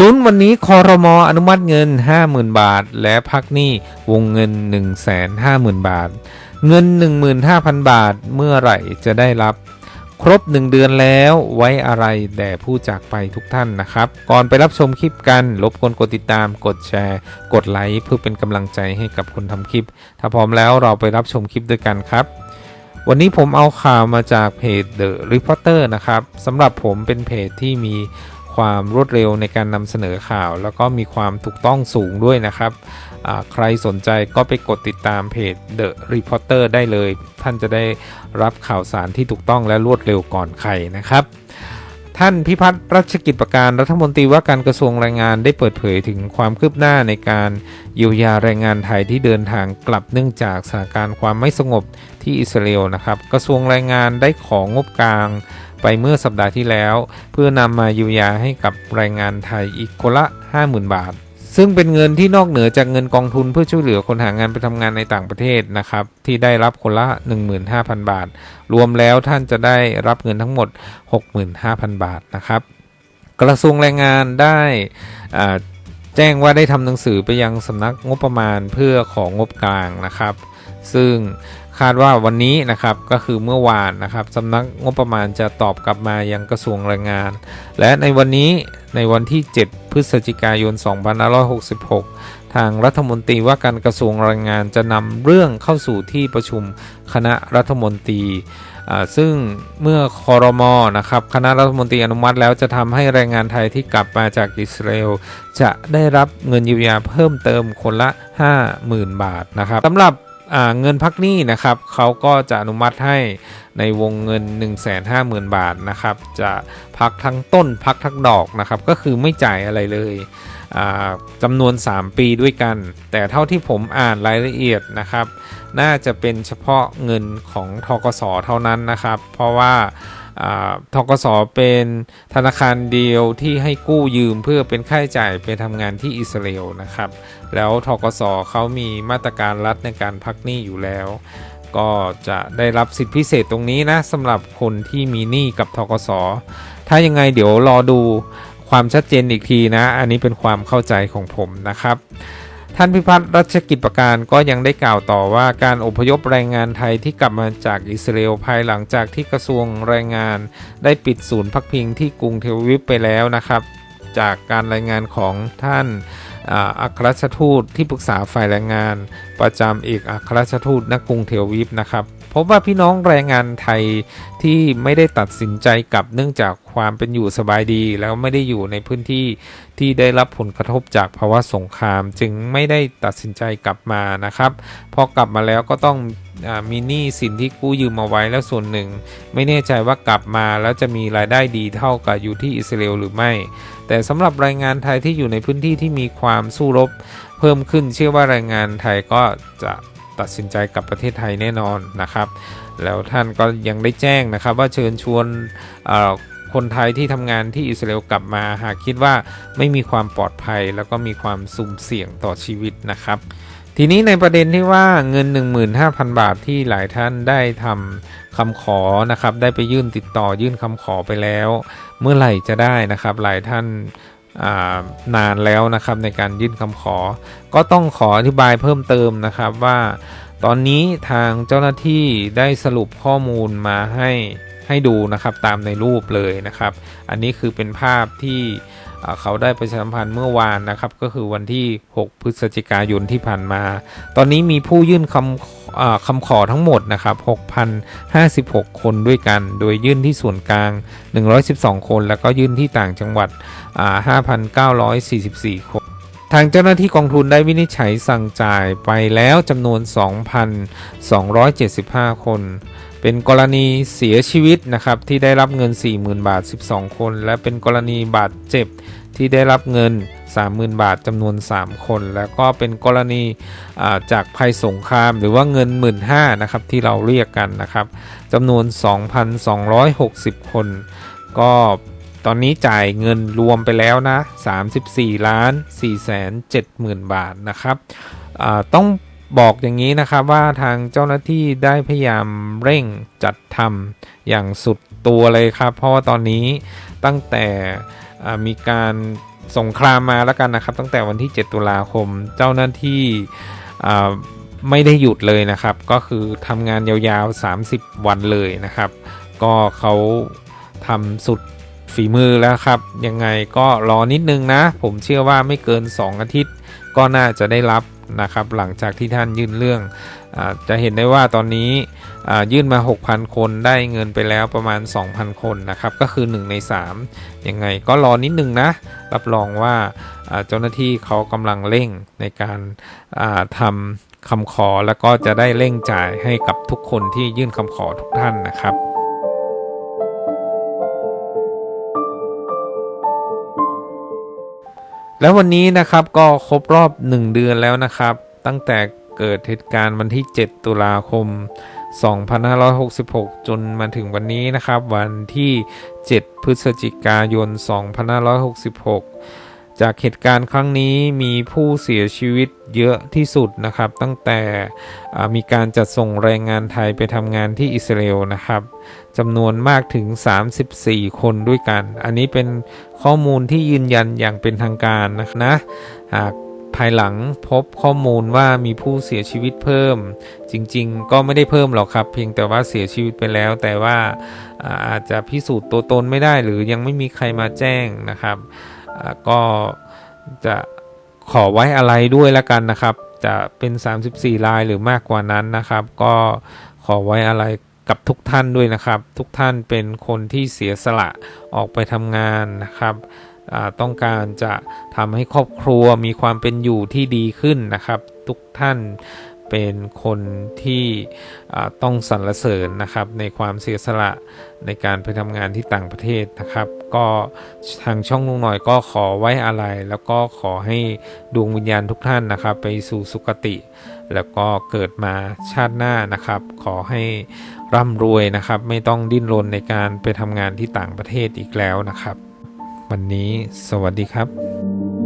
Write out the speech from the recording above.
ลุ้นวันนี้คอรมออนุมัติเงิน 50,000 บาท และพักหนี้วงเงิน 150,000 บาท เงิน 15,000 บาทเมื่อไหร่จะได้รับ ครบ 1 เดือนแล้วไว้อะไรแด่ผู้จากไปทุกท่านนะครับ ก่อนไปรับชมคลิปกันรบกวนกดติดตาม กดแชร์ กดไลค์เพื่อเป็นกำลังใจให้กับคนทำคลิป ถ้าพร้อมแล้วเราไปรับชมคลิปด้วยกันครับวันนี้ผมเอาข่าวมาจากเพจ The Reporter นะครับสำหรับผมเป็นเพจที่มี ความรวดเร็วในการนำเสนอข่าว แล้วก็มีความถูกต้องสูงด้วยนะครับ ใครสนใจก็ไปกดติดตามเพจ The Reporter ได้เลย ท่านจะได้รับข่าวสารที่ถูกต้องและรวดเร็วก่อนใครนะครับท่านพิพัฒน์รัชกิจประการรัฐมนตรีว่าการกระทรวงแรงงานได้เปิดเผยถึงความคืบหน้าในการเยียวยาแรงงานไทยที่เดินทางกลับเนื่องจากสถานการณ์ความไม่สงบที่อิสราเอลนะครับ กระทรวงแรงงานได้ของงบกลาง ไปเมื่อสัปดาห์ที่แล้ว เพื่อนำมาเยียวยาให้กับแรงงานไทยอีกคนละ 50,000 บาท ซึ่งเป็นเงินที่นอกเหนือจากเงินกองทุนเพื่อช่วยเหลือคนหางานไปทำงานในต่างประเทศนะครับ ที่ได้รับคนละ 15,000 บาท รวมแล้วท่านจะได้รับเงินทั้งหมด 65,000 บาทนะครับ กระทรวงแรงงานได้แจ้งว่าได้ทำหนังสือไปยังสำนักงบประมาณเพื่อของงบกลางนะครับ ซึ่งคาดว่าวันนี้นะครับก็คือเมื่อวานนะครับสำนักงบประมาณจะตอบกลับมายังกระทรวงแรงงาน และในวันนี้ในวันที่ 7 พฤศจิกายน 2566 ทางรัฐมนตรีว่าการกระทรวงแรงงานจะนำเรื่องเข้าสู่ที่ประชุมคณะรัฐมนตรีซึ่งเมื่อคอรมอนะครับคณะรัฐมนตรีอนุมัติแล้วจะทำให้แรงงานไทยที่กลับมาจากอิสราเอลจะได้รับเงินเยียวยาเพิ่มเติมคนละ 50,000 บาทนะครับสำหรับ เงินพักหนี้นะครับเขาก็จะอนุมัติให้ในวงเงิน 150,000 บาทนะครับ จะพักทั้งต้นพักทั้งดอกนะครับก็คือไม่จ่ายอะไรเลยจำนวน 3 ปีด้วยกัน แต่เท่าที่ผมอ่านรายละเอียดนะครับ น่าจะเป็นเฉพาะเงินของทกสเท่านั้นนะครับ เพราะว่า ทกสเป็นธนาคารเดียวที่ให้กู้ยืมเพื่อเป็นค่าใช้จ่ายไปทำงานที่อิสราเอลนะครับ แล้วทกสเขามีมาตรการรัฐในการพักหนี้อยู่แล้ว ก็จะได้รับสิทธิพิเศษตรงนี้นะสำหรับคนที่มีหนี้กับทกสถ้ายังไงเดี๋ยวรอดูความชัดเจนอีกทีนะ อันนี้เป็นความเข้าใจของผมนะครับ ท่านพิพัฒน์รัชกิจประการก็ยังได้กล่าวต่อว่าการอพยพแรงงานไทยที่กลับมาจากอิสราเอลภายหลังจากที่กระทรวงแรงงาน ได้ปิดศูนย์พักพิงที่กรุงเทลวิฟไปแล้วนะครับ จากการรายงานของท่านอัครราชทูตที่ปรึกษาฝ่ายแรงงาน ประจำเอกอัครราชทูตณกรุงเทลวิฟนะครับพบว่าพี่น้องแรงงานไทยที่ไม่ได้ตัดสินใจกลับเนื่องจาก ความเป็นอยู่สบายดี แล้วไม่ได้อยู่ในพื้นที่ที่ได้รับผลกระทบจากภาวะสงคราม จึงไม่ได้ตัดสินใจกลับมานะครับ พอกลับมาแล้วก็ต้องอมีหนี้สินที่กู้ยืมมาไว้แล้วส่วนหนึ่ง ไม่แน่ใจว่ากลับมาแล้วจะมีรายได้ดีเท่ากับอยู่ที่อิสราเอลหรือไม่ แต่สำหรับแรงงานไทยที่อยู่ในพื้นที่ที่มีความสู้รบ เพิ่มขึ้นเชื่อว่าแรงงานไทยก็จะตัดสินใจกลับประเทศไทยแน่นอนนะครับ แล้วท่านก็ยังได้แจ้งนะครับว่าเชิญชวน คนไทยที่ทำงานที่อิสราเอลกลับมา หากคิดว่าไม่มีความปลอดภัยแล้วก็มีความสุ่มเสี่ยงต่อชีวิตนะครับ ทีนี้ในประเด็นที่ว่าเงิน 15,000 บาทที่หลายท่านได้ทำคำขอนะครับ ได้ไปยื่นติดต่อยื่นคำขอไปแล้ว เมื่อไหร่จะได้นะครับ หลายท่านานานแล้วนะครับในการยื่นคำขอ ก็ต้องขออธิบายเพิ่มเติมนะครับว่า ตอนนี้ทางเจ้าหน้าที่ได้สรุปข้อมูลมาให้ ให้ดูนะครับตามในรูปเลยนะครับ อันนี้คือเป็นภาพที่เขาได้ประชาสัมพันธ์เมื่อวานนะครับ ก็คือวันที่ 6 พฤศจิกายนที่ผ่านมา ตอนนี้มีผู้ยื่นคำคำขอทั้งหมดนะครับ 6,056 คนด้วยกัน โดยยื่นที่ส่วนกลาง 112 คน แล้วก็ยื่นที่ต่างจังหวัด 5,944 คนทางเจ้าหน้าที่กองทุนได้วินิจฉัยสั่งจ่ายไปแล้วจำนวน 2,275 คน เป็นกรณีเสียชีวิตนะครับ ที่ได้รับเงิน 40,000 บาท 12 คน และเป็นกรณีบาดเจ็บที่ได้รับเงิน 30,000 บาทจำนวน 3 คน แล้วก็เป็นกรณีาจากภัยสงครามหรือว่าเงิน 1 5ื่นนะครับที่เราเรียกกันนะครับจำนวน 2,260 คน ก็ตอนนี้จ่ายเงินรวมไปแล้วนะ 34 ล้าน4แสน7หมื่นบาทนะครับต้อง บอกอย่างนี้นะครับว่าทางเจ้าหน้าที่ได้พยายามเร่งจัดทำอย่างสุดตัวเลยครับ เพราะว่าตอนนี้ตั้งแต่มีการสงครามมาแล้วกันนะครับ ตั้งแต่วันที่ 7 ตุลาคมเจ้าหน้าที่ไม่ได้หยุดเลยนะครับ ก็คือทำงานยาวๆ 30 วันเลยนะครับ ก็เขาทำสุดฝีมือแล้วครับ ยังไงก็รอนิดนึงนะ ผมเชื่อว่าไม่เกิน 2 อาทิตย์ ก็น่าจะได้รับ นะครับหลังจากที่ท่านยื่นเรื่องอจะเห็นได้ว่าตอนนี้ยื่นมา 6,000 คนได้เงินไปแล้วประมาณ 2,000 คนนะครับก็คือ 1 ใน 3 ยังไงก็รอนิดนึงนะ รับรองว่าเจ้าหน้าที่เขากำลังเร่งในการทำคำขอแล้วก็จะได้เร่งจ่ายให้กับทุกคนที่ยื่นคำขอทุกท่านนะครับ แล้ววันนี้นะครับก็ครบรอบ 1 เดือนแล้วนะครับ ตั้งแต่เกิดเหตุการณ์วันที่ 7 ตุลาคม 2566 จนมาถึงวันนี้นะครับ วันที่ 7 พฤศจิกายน 2566 จากเหตุการณ์ครั้งนี้มีผู้เสียชีวิตเยอะที่สุดนะครับ ตั้งแต่มีการจัดส่งแรงงานไทยไปทำงานที่อิสราเอลนะครับจำนวนมากถึง 34 คนด้วยกัน อันนี้เป็นข้อมูลที่ยืนยันอย่างเป็นทางการนะนะหากภายหลังพบข้อมูลว่ามีผู้เสียชีวิตเพิ่ม จริงๆ ก็ไม่ได้เพิ่มหรอกครับ เพียงแต่ว่าเสียชีวิตไปแล้ว แต่ว่าอาจจะพิสูจน์ตัวตนไม่ได้หรือยังไม่มีใครมาแจ้งนะครับ ก็จะขอไว้อะไรด้วยละกันนะครับ จะเป็น 34 ลายหรือมากกว่านั้นนะครับ ก็ขอไว้อะไรกับทุกท่านด้วยนะครับ ทุกท่านเป็นคนที่เสียสละออกไปทำงานนะครับต้องการจะทำให้ครอบครัวมีความเป็นอยู่ที่ดีขึ้นนะครับ ทุกท่าน เป็นคนที่ต้องสรรเสริญนะครับในความเสียสละในการไปทำงานที่ต่างประเทศนะครับ ก็ทางช่องลุงหน่อยก็ขอไว้อะไร แล้วก็ขอให้ดวงวิญญาณทุกท่านนะครับ ไปสู่สุคติ แล้วก็เกิดมาชาติหน้านะครับ ขอให้ร่ำรวยนะครับ ไม่ต้องดิ้นรนในการไปทำงานที่ต่างประเทศอีกแล้วนะครับ วันนี้สวัสดีครับ